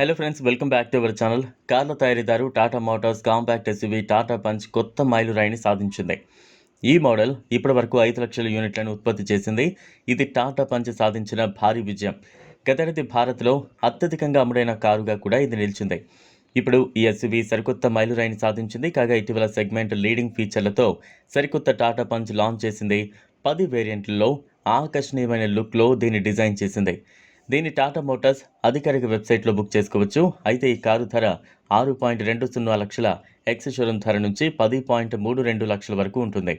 Hello friends welcome back to our channel కార్ల తయారీదారు Tata motors compact SUV Tata punch కొత్త మైలురాయిని సాధించింది. ఈ మోడల్ ఇప్పటి వరకు ఐదు లక్షల యూనిట్లను ఉత్పత్తి చేసింది. ఇది టాటా పంచ్ సాధించిన భారీ విజయం. గతేడాది భారత్లో అత్యధికంగా అమ్ముడైన కారుగా కూడా ఇది నిలిచింది. ఇప్పుడు ఈ ఎస్యూవీ సరికొత్త మైలురాయిని సాధించింది. కాగా ఇటీవల సెగ్మెంట్ లీడింగ్ ఫీచర్లతో సరికొత్త టాటా పంచ్ లాంచ్ చేసింది. పది వేరియంట్లలో ఆకర్షణీయమైన లుక్లో దీన్ని డిజైన్ చేసింది. దీన్ని టాటా మోటార్స్ అధికారిక వెబ్సైట్లో బుక్ చేసుకోవచ్చు. అయితే ఈ కారు ధర ఆరు పాయింట్ రెండు సున్నా లక్షల ఎక్స్ షోరూమ్ ధర నుంచి పది పాయింట్ మూడు రెండు లక్షల వరకు ఉంటుంది.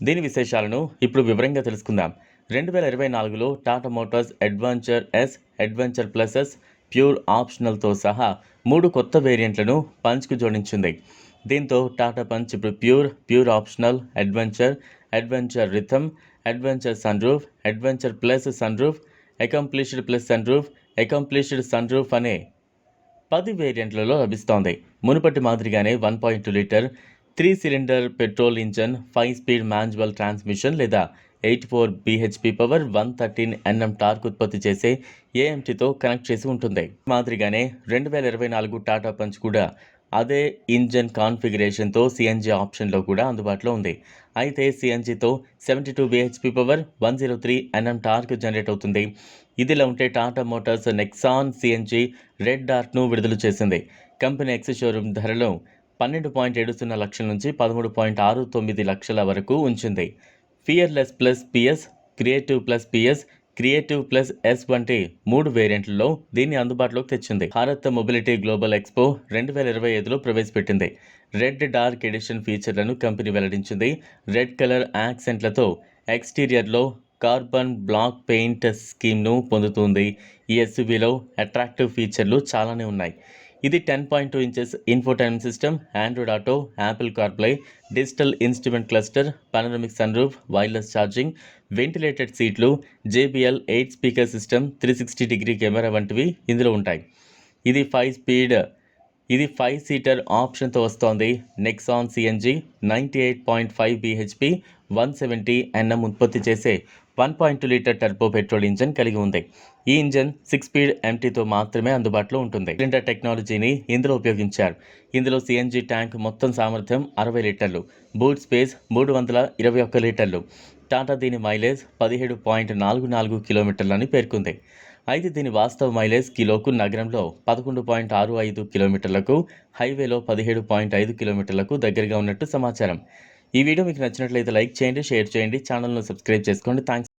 దీని విశేషాలను ఇప్పుడు వివరంగా తెలుసుకుందాం. రెండు వేల ఇరవై నాలుగులో Tata motors adventure S adventure plus S pure ఆప్షనల్తో సహా మూడు కొత్త వేరియంట్లను పంచ్కు జోడించింది. దీంతో టాటా పంచ్ ఇప్పుడు pure pure optional adventure adventure rhythm adventure sun roof adventure plus sun roof accomplished plus sun roof accomplished sun roof అనే పది వేరియంట్లలో లభిస్తోంది. మునుపటి మాదిరిగానే one point two litre three cylinder petrol engine five speed manual transmission లేదా eight four BHP power one thirteen NM torque ఉత్పత్తి చేసే ఏఎంటీతో connect చేసి ఉంటుంది. మాదిరిగానే రెండు వేల ఇరవై నాలుగు టాటా పంచ్ కూడా అదే ఇంజన్ కాన్ఫిగరేషన్తో సిఎన్జి ఆప్షన్లో కూడా అందుబాటులో ఉంది. అయితే సిఎన్జితో seventy two BHP power one zero three NM torque generate అవుతుంది. ఇదిలా ఉంటే Tata motors Nexon CNG red డార్ట్ను విడుదల చేసింది. కంపెనీ ఎక్స్ షోరూమ్ ధరలో పన్నెండు పాయింట్ ఏడు సున్నా లక్షల నుంచి పదమూడు పాయింట్ ఆరు తొమ్మిది లక్షల వరకు ఉంచింది. Fearless plus PS creative plus PS creative plus S వంటి మూడు వేరియంట్లలో దీన్ని అందుబాటులోకి తెచ్చింది. భారత్ మొబిలిటీ గ్లోబల్ ఎక్స్పో రెండు వేల ఇరవై ఐదులో ప్రవేశపెట్టింది. రెడ్ డార్క్ ఎడిషన్ ఫీచర్లను కంపెనీ వెల్లడించింది. రెడ్ కలర్ యాక్సెంట్లతో ఎక్స్టీరియర్లో కార్బన్ బ్లాక్ పెయింట్ స్కీమ్ను పొందుతుంది. ఈ ఎస్యూవీలో అట్రాక్టివ్ ఫీచర్లు చాలానే ఉన్నాయి. ఇది ten point two inches infotain system Android Auto Apple CarPlay digital instrument cluster panoramic sunroof wireless charging ventilated సీట్లు JBL eight speaker system three sixty degree camera వంటివి ఇందులో ఉంటాయి. ఇది ఫైవ్ స్పీడ్ ఇది ఫైవ్ సీటర్ ఆప్షన్తో వస్తోంది. Nexon CNG ninety eight point five BHP one seventy NM ఉత్పత్తి చేసే one point two litre turbo petrol engine కలిగి ఉంది. ఈ ఇంజన్ సిక్స్ స్పీడ్ ఎంటీతో మాత్రమే అందుబాటులో ఉంటుంది. సిలిండర్ టెక్నాలజీని ఇందులో ఉపయోగించారు. ఇందులో సిఎన్జి ట్యాంక్ మొత్తం సామర్థ్యం అరవై లీటర్లు బూట్ స్పేస్ మూడు వందల ఇరవై ఒక్క లీటర్లు. టాటా దీని మైలేజ్ పదిహేడు పాయింట్ నాలుగు నాలుగు కిలోమీటర్లని పేర్కొంది. అయితే దీని వాస్తవ మైలేజ్ కిలోకు నగరంలో పదకొండు పాయింట్ ఆరు ఐదు కిలోమీటర్లకు హైవేలో పదిహేడు పాయింట్ ఐదు కిలోమీటర్లకు దగ్గరగా ఉన్నట్టు సమాచారం. ఈ వీడియో మీకు నచ్చినట్లయితే లైక్ చేయండి షేర్ చేయండి ఛానల్ను సబ్స్క్రైబ్ చేసుకోండి. థ్యాంక్స్